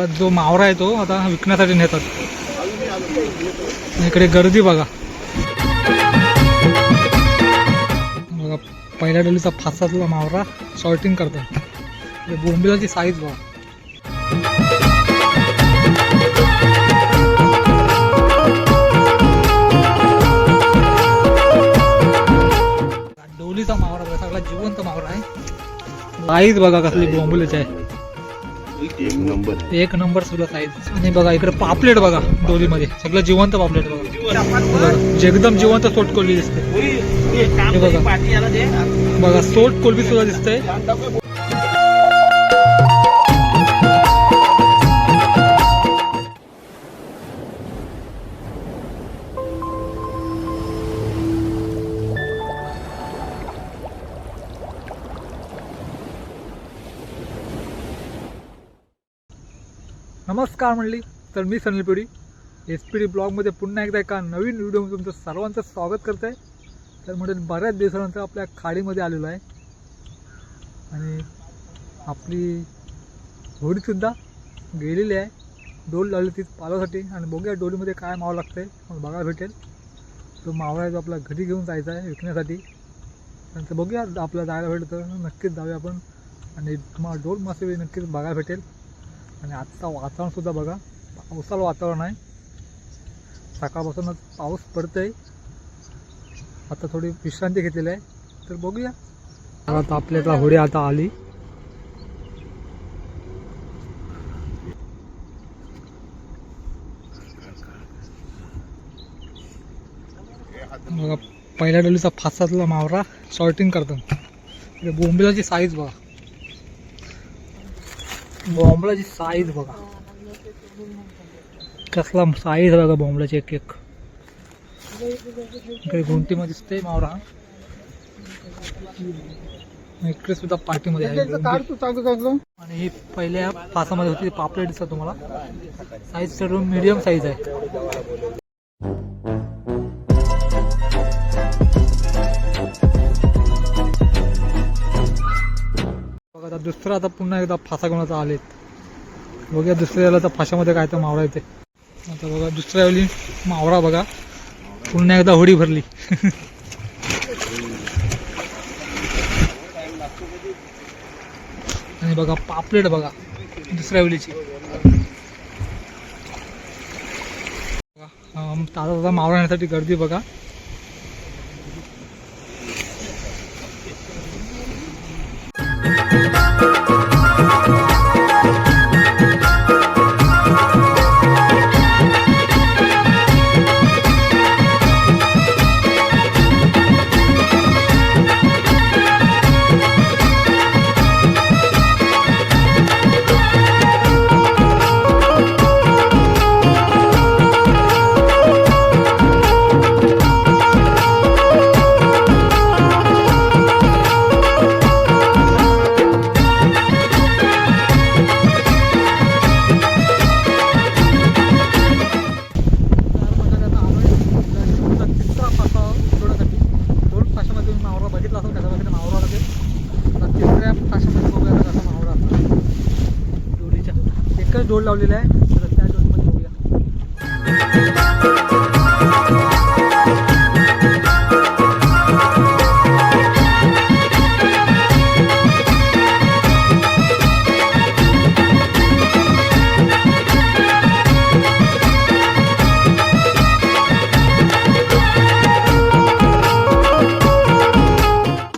बघा जो मावरा आहे तो आता विकण्यासाठी नेतात. इकडे गर्दी बघा. बघा पहिल्या डोलीचा फासातला मावरा शॉर्टिंग करतात बोंबिलाची साईज बघा. डोलीचा मावरा सगळा जिवंत मावरा आहे. साईज बघा कसली बोंबिलाची आहे. एक नंबर. आहे एक नंबर सुद्धा साईज आणि बघा इकडे पापलेट बघा डोलीमध्ये. सगळं जिवंत पापलेट बघा. एकदम जिवंत सोट कोलबी दिसते हे बघा. बघा सोट कोलबी सुद्धा दिसते नमस्कार म्हणली तर मी सनील पिढी एस पी डी ब्लॉगमध्ये पुन्हा एकदा एका नवीन व्हिडिओमध्ये तुमचं सर्वांचं स्वागत करत आहे. तर म्हणजे बऱ्याच दिवसानंतर आपल्या खाडीमध्ये आलेलो आहे. आणि आपली होडीसुद्धा गेलेली आहे. डोल लावली ती पालासाठी. आणि बघूया डोलीमध्ये काय मावं लागतं आहे मग बघायला भेटेल. तो मावळा आहे तो आपला घरी घेऊन जायचा आहे विकण्यासाठी. नंतर बघूया आपल्याला जायला भेटलं तर नक्कीच जाऊया आपण. आणि तुम्हाला डोल मासे नक्कीच बघायला भेटेल. आणि आजचा वातावरण सुद्धा बघा पावसाला वातावरण आहे. सकाळपासूनच पाऊस पडतोय. आता थोडी विश्रांती घेतलेली आहे तर बघूया. आता आपल्याला होडी आता आली. बघा पहिल्या डोलीचा फासातला मावरा शॉर्टिंग करतो. बोंबिलाची साईज बघा. बॉम्बलाची साईज बघा. कसला साईज बघा बॉम्बलाची एक एक. इकडे गुंटीमध्ये दिसते मावरा. इकडे सुद्धा पार्टीमध्ये आहे गुंटी. आणि ही पहिल्या फासामध्ये होती पापलेट दिसतात तुम्हाला. साईज सर्व मीडियम साईज आहे. दुसरा आता पुन्हा एकदा फासा कोणाचा आलेत? बघूया दुसऱ्या वेळेला तर फाशामध्ये काय तर मावळा येते. आता बघा दुसऱ्या वेळी मावळा बघा. पुन्हा एकदा होडी भरली. आणि बघा पापलेट बघा दुसऱ्या वेळीची ताजा ताजा मावळा येण्यासाठी गर्दी बघा. एकच लावलेला आहे. तर त्या बघूया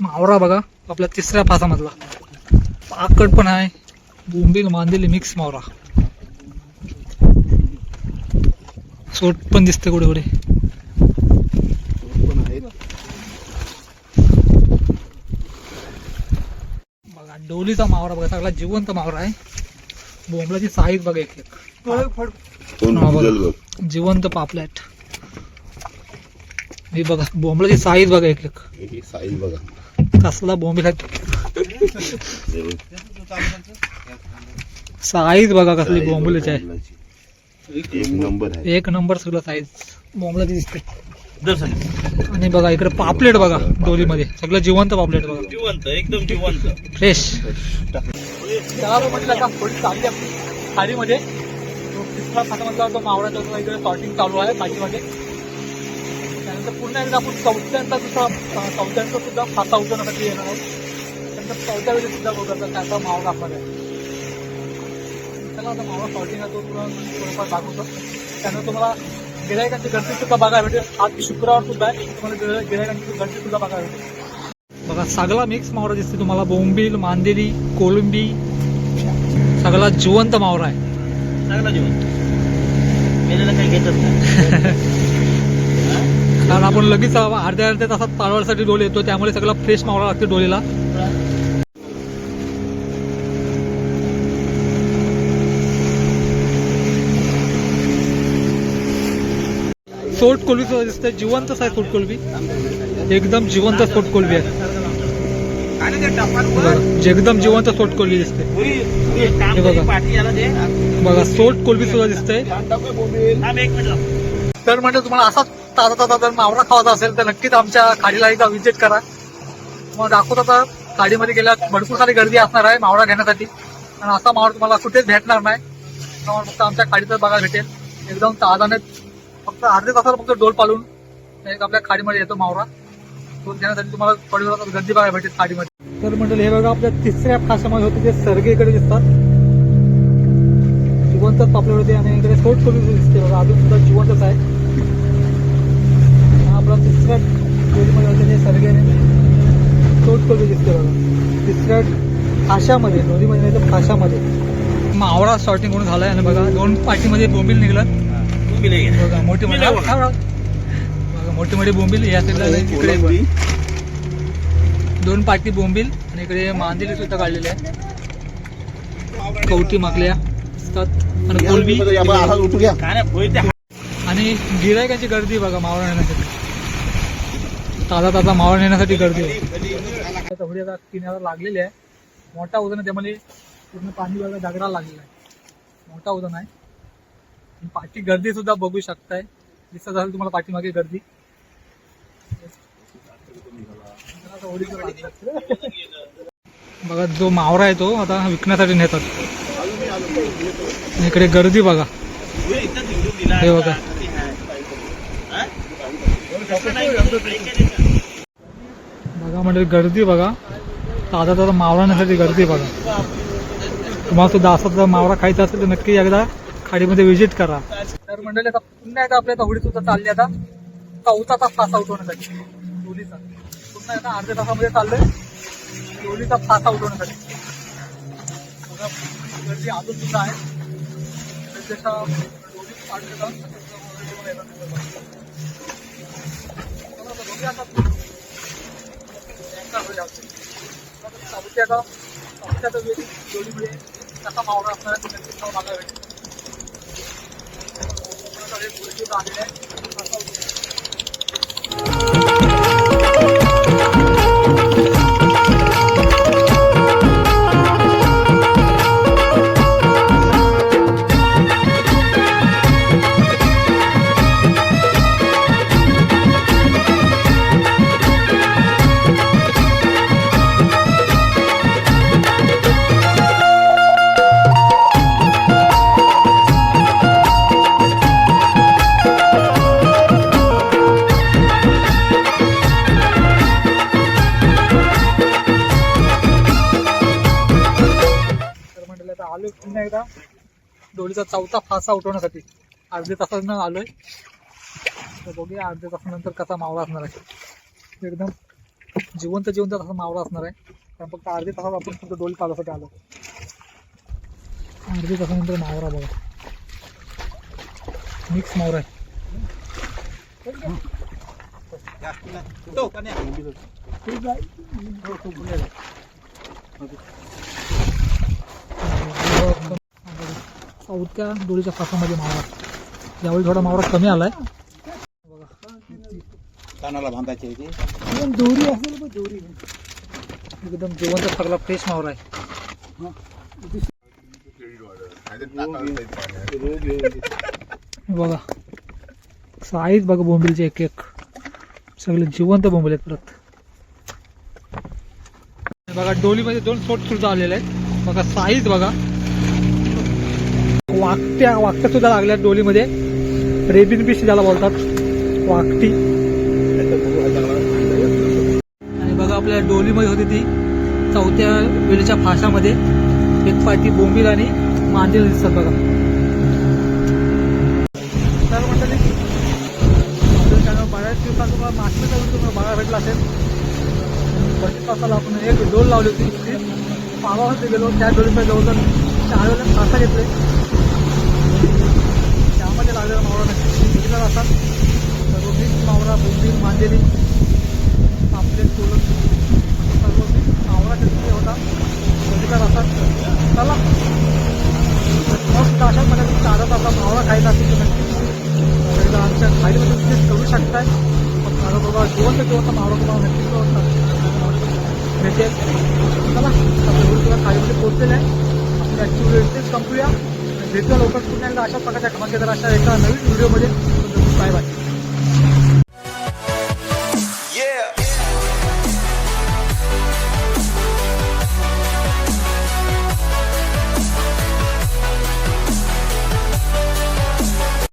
मावरा बघा आपल्या तिसऱ्या फासामधला आकड पण आहे. बोंबील मांदेली मिक्स मावरा. सोट पण दिसते कुठे कुठे. बघा डोलीचा मावरा बघा सगळा जिवंत मावरा आहे. बोंबलाची साईज बघा एक एक. जिवंत पापलेट. हे बघा बोंबलाची साईज बघा एक एक. ही साईज बघा. कसला बोंबील आहे साईज बघा कसली बोंबलाची आहे. एक नंबर. आहे. एक नंबर सगळं साईज बोंबलाची दिसते आणि बघा इकडे पापलेट बघा डोलीमध्ये. सगळं जिवंत पापलेट बघा. जिवंत एकदम जिवंत. फ्रेश म्हटलं का थोडी चालली आपली खाडीमध्ये तो तिसरा मावळाचा इकडे सॉर्टिंग चालू आहे पाठीमध्ये त्यानंतर पुन्हा एकदा आपण चौथ्यांदा सुद्धा अं, चौथ्यांदा सुद्धा फाटा उतरण्यासाठी येणार आहोत त्यानंतर चौथ्या वेळी सुद्धा बघत त्याचा मावळा आपला आहे. आता मावळा सॉर्टिंग आहे तो थोडंफार दाखवतो. त्यानंतर तुम्हाला गिरायकांची गर्दी सुद्धा बघायला भेटेल. आज शुक्रवार सुद्धा आहे तुम्हाला गिरायकांची गर्दी सुद्धा बघायला भेटेल. बघा सगळा मिक्स मावरा दिसते तुम्हाला. बोंबील मांदेली कोलंबी सगळा जिवंत मावरा आहे. चांगला जेवण मेलेला काही घेतच नाही. कारण आपण लगेच अर्ध्या अर्ध्या तासात पाळवासाठी डोल येतो त्यामुळे सगळा फ्रेश मावरा लागते डोलीला सोट कोलबी सुद्धा दिसते जिवंतच आहे सोट कोलबी एकदम जिवंत सोट कोलबी आहे. एकदम जिवंत सोट कोलबी दिसते. हे बघा. बघा सोट कोलबी सुद्धा दिसते तर म्हणजे तुम्हाला असाच ताजा ताजा जर मावळा खावायचा असेल तर नक्कीच आमच्या खाडीला एकदा व्हिजिट करा. मग दाखवत आता खाडीमध्ये गेल्या भरपूर सारी गर्दी असणार आहे मावळा घेण्यासाठी. आणि असा मावळा तुम्हाला कुठेच भेटणार नाही. फक्त आमच्या खाडीतच बघायला भेटेल. एकदम ताजाने फक्त अर्ध्या तासाला फक्त डोल पालून एक आपल्या खाडीमध्ये येतो मावरा. तो घेण्यासाठी तुम्हाला परिवारात गर्दी बघायला भेटेल खाडीमध्ये. तर म्हणजे हे बघा आपल्या तिसऱ्या फाशामध्ये होते ते सर्गे इकडे दिसतात. जिवंतच पापलेट होते आणि इकडे सोट कोबी दिसते बघा. अजून सुद्धा जिवंतच आहे. आपला तिसऱ्या जोडीमध्ये होते जे सर्गे आणि सोट करून दिसते बघा. तिसऱ्या फाशामध्ये नदीमध्ये नाही तर फाशामध्ये मावळा शॉर्टिंग करून झालाय आणि बघा दोन पाठीमध्ये बोंबील निघलं बघा मोठी मोठी बघा मोठी बोंबील या साईडला इकडे कोलंबी दोन पाटी बोंबील आणि इकडे मांदिली सुद्धा काढलेले आहे. कवटी माकल्या असतात. आणि कोलबी. उठू घ्या काय नाही होईल ते आणि गिरायकांची गर्दी बघा मावळा नेण्यासाठी. ताजा ताजा मावळा नेण्यासाठी गर्दी आहे. आता थोडी आता किनारा लागलेली आहे. मोठा उदन आहे त्यामुळे पूर्ण पाणी बघा दगडाला लागलेला आहे. मोठा उदन आहे. पाठी गर्दी सुद्धा बघू शकताय. दिसत असेल तुम्हाला पाठीमागे गर्दी. बघा जो मावरा आहे तो आता विकण्यासाठी नेतात. इकडे गर्दी बघा. हे बघा. नाही, बघा म्हणजे गर्दी बघा. ताजा ताजा मावरा नेण्यासाठी गर्दी बघा. तुम्हाला सुद्धा असा मावरा खायचा असेल तर नक्की एकदा खाडीमध्ये व्हिजिट करा. तर मंडळी आता पुन्हा एकदा आपल्या होडी सुद्धा चालली आता. चौथा तास आउट होण्यासाठी दोन्हीचा पुन्हा एकदा अर्ध्या तासामध्ये चाललोय. दोन्हीचा फासा उठवण्यासाठी. होण्यासाठी गर्दी अजून सुद्धा आहे. त्याच्या दोन्ही आता सावित्र्याचा सावित्र्याचा वेळी जोडीमध्ये कसा मावळा असणार आहे नक्कीच बघायला डोलीचा चौथा फासा उठवण्यासाठी अर्ध्या तासानं आलोय. तर बघूया अर्ध्या तासानंतर कसा मावळा असणार आहे. एकदम जिवंत जिवंत तसा मावळा असणार आहे. कारण फक्त अर्ध्या तासात आपण फक्त डोली पालासाठी आलो. अर्ध्या तासानंतर मावरा बघा. मिक्स मावरा आहे तो, का नाही? चौथ्या डोळीच्या फासामध्ये मावरा यावेळी थोडा मावरा कमी आलाय. कानाला बांधायचे इथे दोरी असेल दोरी. एकदम जिवंत सगळा फ्रेश मावरा आहे. बघा. साईज बघा बोंबिलचे एक एक. सगळे जिवंत बोंबील आहेत परत. बघा डोलीमध्ये दोन सोट सुद्धा आलेले आहेत. बघा साईज बघा. वाकट्या वाकट्या सुद्धा लागल्या डोलीमध्ये. रेबिन फिश ज्याला बोलतात. वाकटी आणि बघा आपल्या डोलीमध्ये होती ती. चौथ्या वेळेच्या फाशामध्ये. एक पाठी बोंबील आणि मांदेल दिसतात बघा. तर मंडळी बऱ्याच दिवसात तुम्हाला मागच्या तुम्हाला बघायला भेटला असेल. बत्तीस तासाला आपण एक डोल लावली होती. पावा पावावरती गेलो त्या डोलीमध्ये जवळजवळ चार वेळेला फासा घेतले. त्यामध्ये लागलेला मावळा नक्की बघितला असाल सर्व मिक्स मावळा बोंबील मांदेली पापलेट सोलून सर्व मिक्स मावळा तिथे होता बघितला असाल चला मस्त अशा पद्धतीने चालत असा मावळा खायचा असेल तर नक्की एकदा आमच्या खाईमध्ये तुम्ही करू शकताय मग माझा बघा जिवंत जिवंत मावळा तुम्हाला नक्कीच भेटेल चला आपल्या व्हिडिओ तुला खालीमध्ये पोहोचलेला आहे आपण आजची व्हिडिओ भेटतो लवकर पुन्हा अशाच प्रकारच्या धमाकेदार अशा एका नवीन व्हिडिओमध्ये साहेब आहे.